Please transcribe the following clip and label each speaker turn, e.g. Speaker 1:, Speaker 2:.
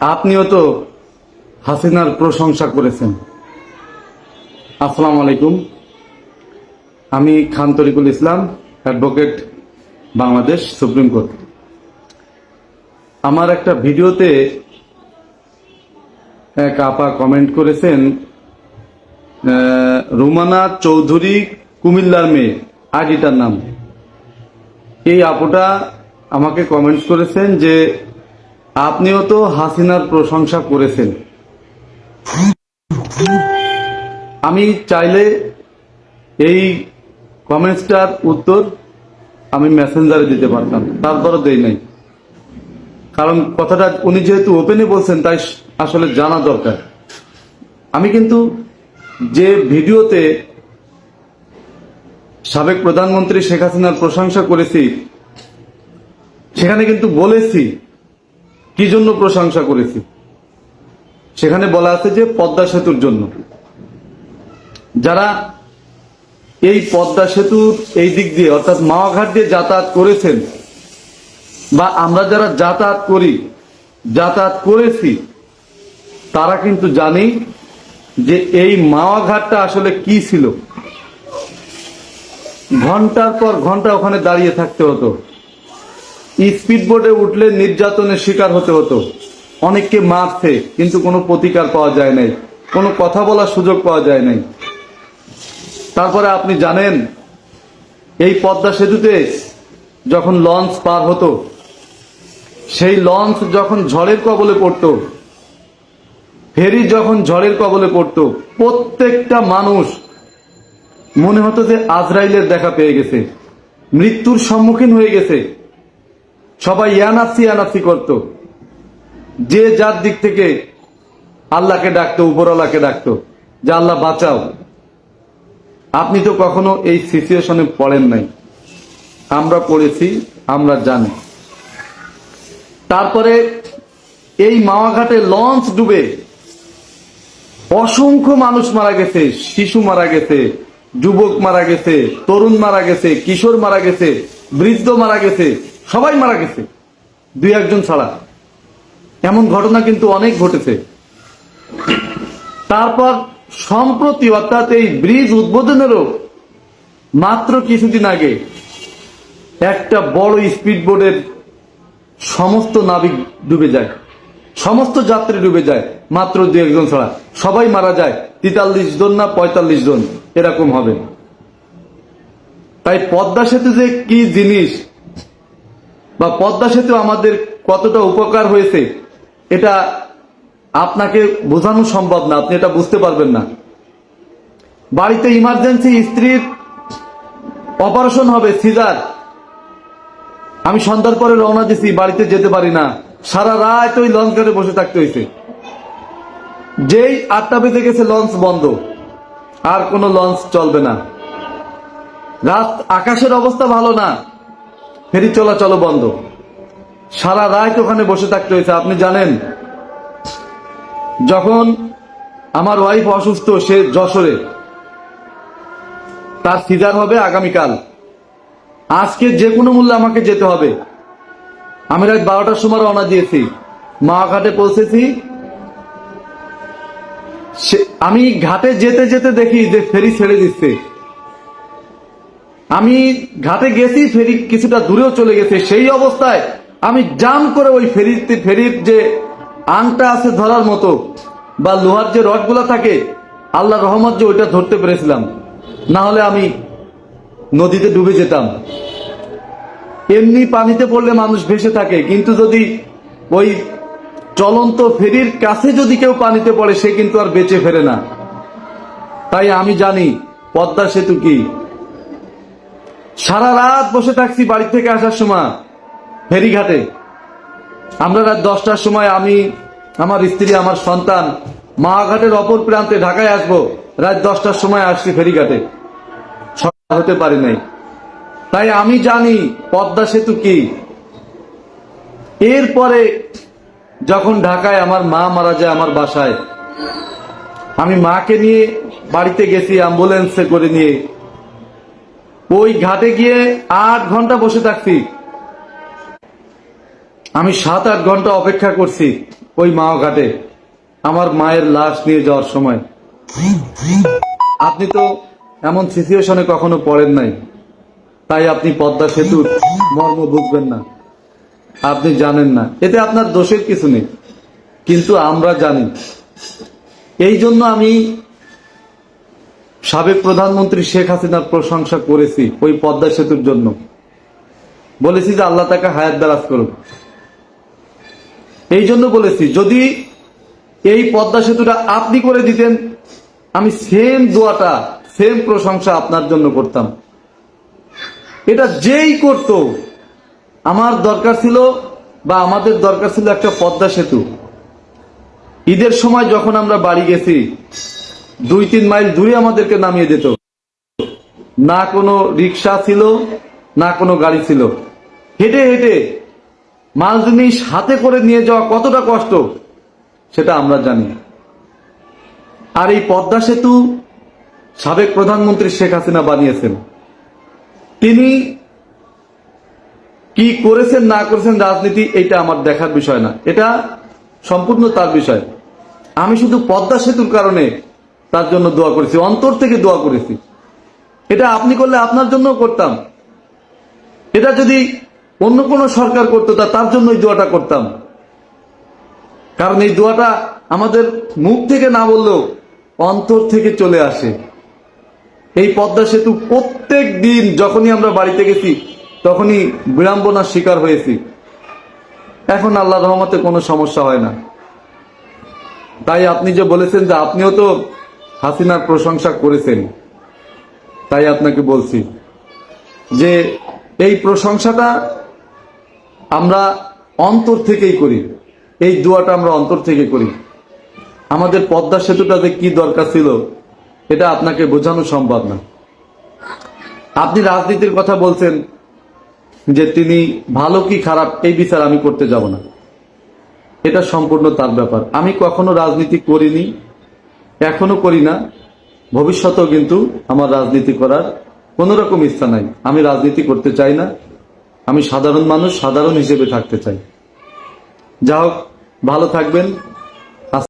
Speaker 1: আপনিও তো হাসিনার প্রশংসা করেছেন। আসসালামু আলাইকুম আমি Khan Tarikul Islam, advocate Bangladesh supreme court. আমার একটা ভিডিওতে এক আপা কমেন্ট করেছেন রুমানা চৌধুরী কুমিল্লার মেয়ে আইডিটার নাম। এই আপুটা আমাকে কমেন্টস করেছেন যে আপনিও তো হাসিনার প্রশংসা করেছেন। আমি চাইলে এই কমেন্টসটার উত্তর আমি মেসেঞ্জারে দিতে পারতাম, তারপরও দেই নাই। কারণ কথাটা উনি যেহেতু ওপেনে বলছেন, তাই আসলে জানা দরকার। আমি কিন্তু যে ভিডিওতে সাবেক প্রধানমন্ত্রী শেখ হাসিনার প্রশংসা করেছি, সেখানে কিন্তু বলেছি কি জন্য প্রশংসা করেছি? সেখানে বলা আছে যে পদ্মা সেতুর জন্য। যারা এই পদ্মা সেতুর এই দিক দিয়ে, অর্থাৎ মাওয়াঘাট দিয়ে যাতায়াত করেছেন, বা আমরা যারা যাতায়াত করি, যাতায়াত করেছি, তারা কিন্তু জানি যে এই মাওয়াঘাটটা আসলে কি ছিল। ঘণ্টার পর ঘণ্টা ওখানে দাঁড়িয়ে থাকতে হতো। স্পিড বোর্ডে উঠলে নির্যাতনের শিকার হতে হতো। অনেককে মারছে, কিন্তু কোনো প্রতিকার পাওয়া যায় নাই। কোনো কথা বলার সুযোগ পাওয়া যায় নাই। তারপরে আপনি জানেন, এই পদ্মা সেতুতে যখন লঞ্চ পার হতো, সেই লঞ্চ যখন ঝড়ের কবলে পড়তো, ফেরি যখন ঝড়ের কবলে পড়তো, প্রত্যেকটা মানুষ মনে হতো যে আজরাইলের দেখা পেয়ে গেছে। মৃত্যুর সম্মুখীন হয়ে গেছে। সবাই ইয়ানাফসি ইয়ানাফসি করত। যে যার দিক থেকে আল্লাহকে ডাকতো, উপরওয়ালাকে ডাকতো, যে আল্লাহ বাঁচাও। আপনি তো কখনো এই সিচুয়েশনে পড়েন নাই। আমরা পড়েছি, আমরা জানি। তারপরে এই মাওয়াঘাটে লঞ্চ ডুবে অসংখ্য মানুষ মারা গেছে, শিশু মারা গেছে, যুবক মারা গেছে, তরুণ মারা গেছে, কিশোর মারা গেছে, বৃদ্ধ মারা গেছে। সবাই মারা গেছে, দুই একজন ছাড়া। এমন ঘটনা কিন্তু অনেক ঘটেছে। তারপর সম্প্রতি অর্থাৎ এই ব্রিজ উদ্বোধনেরও মাত্র কিছুদিন আগে একটা বড় স্পিড বোর্ডের সমস্ত নাবিক ডুবে যায়। সমস্ত যাত্রী ডুবে যায়, মাত্র দু একজন ছাড়া। সবাই মারা যায়, তেতাল্লিশ জন না পঁয়তাল্লিশ জন, এরকম হবে। তাই পদ্মা সেতু যে কি জিনিস বা পদ্মা সেতু আমাদের কতটা উপকার হয়েছে, এটা আপনাকে বোঝানো সম্ভব না, আপনি এটা বুঝতে পারবেন না। বাড়িতে ইমার্জেন্সি স্ত্রীর অপারেশন হবে সিজার আমি সন্ধ্যার পরে রওনা দিছি, বাড়িতে যেতে পারি না। সারা রাত ওই লঞ্চ ঘাটে বসে থাকতে হয়েছে। যেই আটটা বেজে গেছে লঞ্চ বন্ধ। আর কোনো লঞ্চ চলবে না। রাত, আকাশের অবস্থা ভালো না। ফেরি চলাচল বন্ধ। সারা রাত ওখানে বসে থাকতে হয়েছে। আপনি জানেন, যখন আমার ওয়াইফ অসুস্থ, সে যশোরে। তার সিজার হবে আগামীকাল। আজকে যে কোনো মূল্যে আমাকে যেতে হবে। আমি রাত বারোটার সময় রওনা দিয়েছি। মা ঘাটে পৌঁছেছি আমি ঘাটে যেতে যেতে দেখি যে ফেরি ছেড়ে দিচ্ছে। আমি ঘাটে গেছি, ফেরি কিছুটা দূরেও চলে গেছে। সেই অবস্থায় আমি জাম করে ওই ফেরিতে, ফেরির যে আংটা আছে ধরার মতো বা লোহার যে রডগুলো থাকে, আল্লাহ রহমত যে ওইটা ধরতে পেরেছিলাম। না হলে আমি নদীতে ডুবে যেতাম। এমনি পানিতে পড়লে মানুষ ভেসে থাকে, কিন্তু যদি ওই চলন্ত ফেরির কাছে যদি কেউ পানিতে পড়ে, সে কিন্তু আর বেঁচে ফেরে না। তাই আমি জানি, পদ্মা সেতু কি? সারা রাত বসে থাকছি বাড়ি থেকে আসার সময়, ফেরিঘাটে। আমরা রাত দশটার সময় আমি, আমার স্ত্রী, আমার সন্তান মাঘাটের অপর প্রান্তে ঢাকায় আসব। রাত দশটার সময় আসছি ফেরিঘাটে। সকাল হতে পারি নাই। তাই আমি জানি পদ্মা সেতু কি। এরপরে যখন ঢাকায় আমার মা মারা যায় আমার বাসায়, আমি মাকে নিয়ে বাড়িতে গেছি, অ্যাম্বুলেন্সে করে নিয়ে। ওই ঘাটে গিয়ে আট ঘণ্টা বসে থাকছি। আমি সাত, আট ঘণ্টা অপেক্ষা করছি ওই মাও ঘাটে, আমার মায়ের লাশ নিয়ে যাওয়ার সময়। আপনি তো এমন সিচুয়েশনে কখনো পড়েন নাই। তাই আপনি পদ্মা সেতুর মর্ম বুঝবেন না। আপনি জানেন না। এতে আপনার দোষের কিছু নেই। কিন্তু আমরা জানি। এই জন্য আমি সাবেক প্রধানমন্ত্রী শেখ হাসিনার প্রশংসা করেছি ওই পদ্মা সেতুর জন্য। বলেছি যে আল্লাহ তাকে হায়াত দারাজ করুক। এই জন্য বলেছি, যদি এই পদ্মা সেতুটা আপনি করে দিতেন, আমি সেম দোয়াটা সেম প্রশংসা আপনার জন্য করতাম। এটা যেই করত, আমার দরকার ছিল বা আমাদের দরকার ছিল একটা পদ্মা সেতু। ঈদের সময় যখন আমরা বাড়ি গেছি দুই, তিন মাইল দূরে আমাদেরকে নামিয়ে দিত। না কোনো রিক্সা ছিল, না কোনো গাড়ি ছিল। হেঁটে হেঁটে মাল জিনিস হাতে করে নিয়ে যাওয়া কতটা কষ্ট, সেটা আমরা জানি। আর এই পদ্মা সেতু সাবেক প্রধানমন্ত্রী শেখ হাসিনা বানিয়েছেন। তিনি কি করেছেন, না করেছেন রাজনীতি, এটা আমার দেখার বিষয় না। এটা সম্পূর্ণ তার বিষয়। আমি শুধু পদ্মা সেতুর কারণে তার জন্য দোয়া করেছি, অন্তর থেকে দোয়া করেছি। এটা আপনি করলে আপনার জন্য করতাম। এটা যদি অন্য কোনো সরকার করতো, তা তার জন্য দোয়াটা করতাম। কারণ এই দোয়াটা আমাদের মুখ থেকে না বললেও অন্তর থেকে চলে আসে। এই পদ্মা সেতু প্রত্যেক দিন যখনই আমরা বাড়িতে গেছি, তখনই বিড়ম্বনার শিকার হয়েছি। এখন আল্লাহ রহমতে কোনো সমস্যা হয় না। তাই আপনি যে বলেছেন যে আপনিও তো হাসিনার প্রশংসা করেছেন। তাই আপনাকে বলছি যে এই প্রশংসাটা আমরা অন্তর থেকেই করি। এই দোয়াটা আমরা অন্তর থেকে করি। আমাদের পদ্মা সেতুটাতে কি দরকার ছিল, এটা আপনাকে বোঝানো সম্ভব না। আপনি রাজনীতির কথা বলছেন যে তিনি ভালো কি খারাপ, এই বিচার আমি করতে যাব না। এটা সম্পূর্ণ তার ব্যাপার। আমি কখনো রাজনীতি করিনি। এখনও করি না। ভবিষ্যতেও কিন্তু আমার রাজনীতি করার কোনো রকম ইচ্ছা নাই। আমি রাজনীতি করতে চাই না। আমি সাধারণ মানুষ, সাধারণ হিসেবে থাকতে চাই। যা হোক ভালো থাকবেন।